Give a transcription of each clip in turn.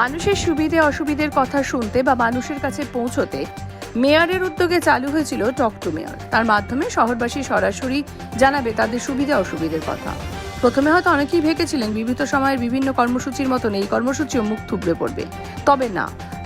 মানুষের সুবিধে অসুবিধের কথা শুনতে বা মানুষের কাছে পৌঁছতে মেয়রের উদ্যোগে চালু হয়েছিল টক টু মেয়র। তার মাধ্যমে শহরবাসী সরাসরি জানাবে তাদের সুবিধা অসুবিধের কথা। প্রথমে হয়তো অনেকেই ভেবেছিলেন বিবিধ সময়ের বিভিন্ন কর্মসূচির মতন এই কর্মসূচিও মুখ থুবড়ে পড়বে। তবে না,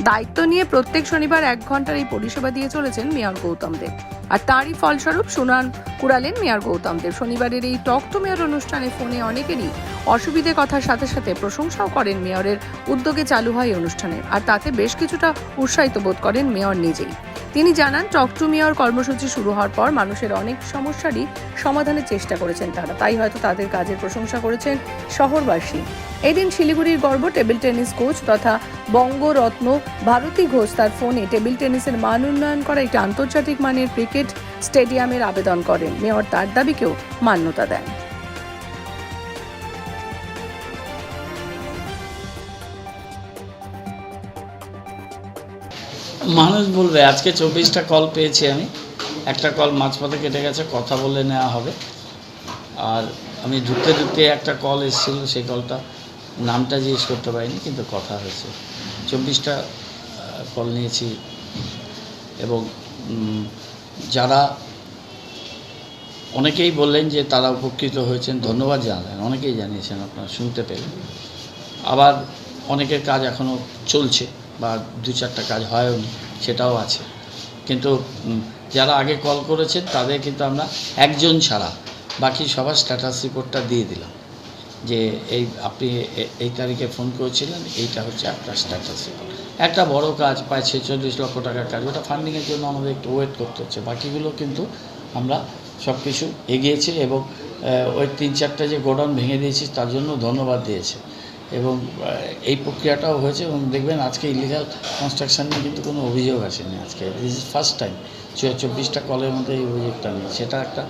দায়িত্ব নিয়ে প্রত্যেক শনিবার এক ঘণ্টার এই পরিষেবা দিয়ে চলেছেন মেয়র গৌতম দেব। আর তারই ফলস্বরূপ সুনান কুড়ালেন মেয়র গৌতম দেব। শনিবারের এই টক টু মেয়র অনুষ্ঠানে ফোনে অনেকেরই অসুবিধে কথার সাথে সাথে প্রশংসাও করেন মেয়রের। উদ্যোগে চালু হয় অনুষ্ঠানে, আর তাতে বেশ কিছুটা উৎসাহিত বোধ করেন মেয়র নিজেই। তিনি জানান টক টু মেয়র কর্মসূচি শুরু হওয়ার পর মানুষের অনেক সমস্যারই সমাধানের চেষ্টা করেছেন তারা। তাই হয়তো তাদের কাজের প্রশংসা করেছেন শহরবাসী। এদিন শিলিগুড়ির গর্ব টেবিল টেনিস কোচ তথা বঙ্গরত্ন ভারতী ঘোষ তার ফোনে টেবিল টেনিসের মান উন্নয়ন করা একটি আন্তর্জাতিক মানের ক্রিকেট স্টেডিয়ামের আবেদন করেন। মেয়র তার দাবিকেও মান্যতা দেন। মানুষ বলবে, আজকে চব্বিশটা কল পেয়েছি আমি। একটা কল মাঝপথে কেটে গেছে, কথা বলে নেওয়া হবে। আর আমি ঢুকতে ঢুকতে একটা কল এসেছিল, সেই কলটা নামটা জিজ্ঞেস করতে পারিনি, কিন্তু কথা হয়েছে। চব্বিশটা কল নিয়েছি। এবং যারা অনেকেই বললেন যে তারা উপকৃত হয়েছেন, ধন্যবাদ জানালেন। অনেকেই জানিয়েছেন আপনারা শুনতে পেলেন। আবার অনেকের কাজ এখনও চলছে। বা দু চারটা কাজ হয়ওনি সেটাও আছে। কিন্তু যারা আগে কল করেছেন তাদের কিন্তু আমরা একজন ছাড়া বাকি সবার স্ট্যাটাস রিপোর্টটা দিয়ে দিলাম। যে এই আপনি এই তারিখে ফোন করেছিলেন, এইটা হচ্ছে আপনার স্ট্যাটাস রিপোর্ট একটা বড় কাজ, প্রায় ছেচল্লিশ লক্ষ টাকার কাজ, ওটা ফান্ডিংয়ের জন্য আমাদের একটু ওয়েট করতে হচ্ছে। বাকিগুলো কিন্তু আমরা সব কিছু এগিয়েছে এবং ওই তিন চারটা যে গোডাউন ভেঙে দিয়েছি তার জন্য ধন্যবাদ দিয়েছে। এবং এই প্রক্রিয়াটাও হয়েছে এবং দেখবেন আজকে ইলিগাল কনস্ট্রাকশন নিয়ে কিন্তু কোনো অভিযোগ আসেনি আজকে। দিস ইজ ফার্স্ট টাইম চব্বিশটা কলের মধ্যে এই অভিযোগটা নেই সেটা একটা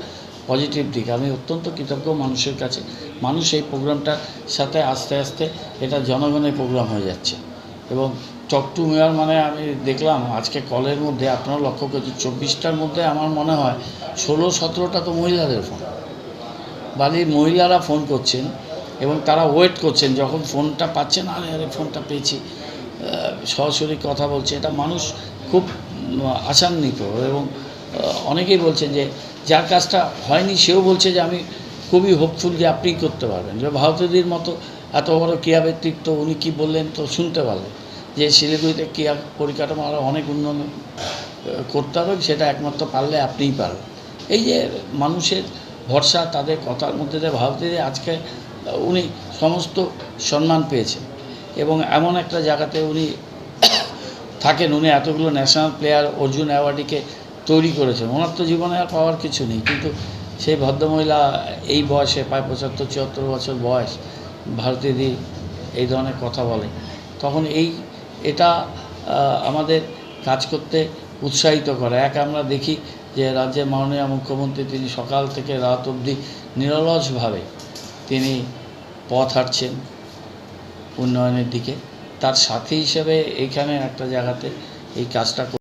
পজিটিভ দিক। আমি অত্যন্ত কৃতজ্ঞ মানুষের কাছে। মানুষ এই প্রোগ্রামটার সাথে আস্তে আস্তে এটা জনগণের প্রোগ্রাম হয়ে যাচ্ছে। এবং টক টু মেয়র মানে আমি দেখলাম আজকে কলের মধ্যে আপনারা লক্ষ্য করছি চব্বিশটার মধ্যে আমার মনে হয় ষোলো, সতেরোটা তো মহিলাদের ফোন বাড়ির মহিলারা ফোন করছেন। এবং তারা ওয়েট করছেন, যখন ফোনটা পাচ্ছেন আরে আরে ফোনটা পেয়েছি। সরাসরি কথা বলছে। এটা মানুষ খুব আশান্বিত এবং অনেকেই বলছেন যে, যার কাজটা হয়নি, সেও বলছে যে, আমি খুবই হোপফুল যে, আপনি করতে পারবেন। যে, ভারতীয়দের মতো এত বড় ক্রিয়া ব্যক্তিত্ব উনি কী বললেন তো শুনতে পারলেন যে, শিলিগুড়িতে ক্রিয়া পরিকাঠামো আরও অনেক উন্নয়ন করতে হবে, সেটা একমাত্র পারলে আপনিই পারবেন। এই যে, মানুষের ভরসা, তাদের কথার মধ্যে দিয়ে ভারতীয় আজকে উনি সমস্ত সম্মান পেয়েছেন। এবং এমন একটা জায়গাতে উনি থাকেন, উনি এতগুলো ন্যাশনাল প্লেয়ার অর্জুন অ্যাওয়ার্ডিকে তৈরি করেছেন। ওনার তো জীবনে আর পাওয়ার কিছু নেই, কিন্তু সেই ভদ্রমহিলা এই বয়সে, প্রায় পঁচাত্তর, চুয়াত্তর বছর বয়স, ভারতীয়দের এই ধরনের কথা বলে। তখন এই, এটা আমাদের কাজ করতে উৎসাহিত করে। এক আমরা দেখি যে রাজ্যের মাননীয় মুখ্যমন্ত্রী, তিনি সকাল থেকে রাত অবধি নিরলসভাবে তিনি পথ হাঁটছেন উন্নয়নের দিকে। তার সাথী হিসেবে এইখানে একটা জায়গাতে এই কাজটা